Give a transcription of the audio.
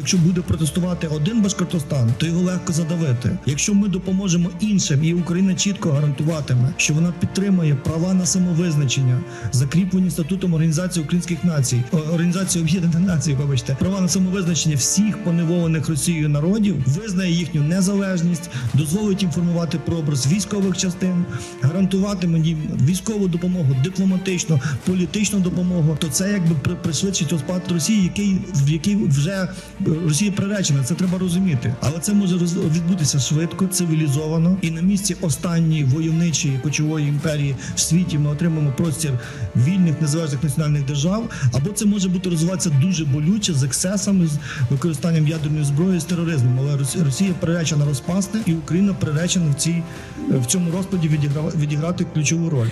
Якщо буде протестувати один Башкортостан, то його легко задавити. Якщо ми допоможемо іншим, і Україна чітко гарантуватиме, що вона підтримує права на самовизначення, закріплені статутом Організації Українських Націй, Організації Об'єднаних Націй, вибачте, права на самовизначення всіх поневолених Росією народів, визнає їхню незалежність, дозволить їм формувати прообраз військових частин, гарантуватиме їм військову допомогу, дипломатичну, політичну допомогу, то це якби при- пришвидшить розпад Росії, який в який вже Росія приречена. Це треба розуміти. Але це може відбутися швидко, цивілізовано, і на місці останньої войовничої кочової імперії в світі ми отримаємо простір вільних незалежних національних держав. Або це може бути розвиватися дуже болюче з ексцесами, з використанням ядерної зброї з тероризмом. Але Рос- Росія приречена розпасти, і Україна приречена в цій в цьому відіграва- відіграти ключову роль.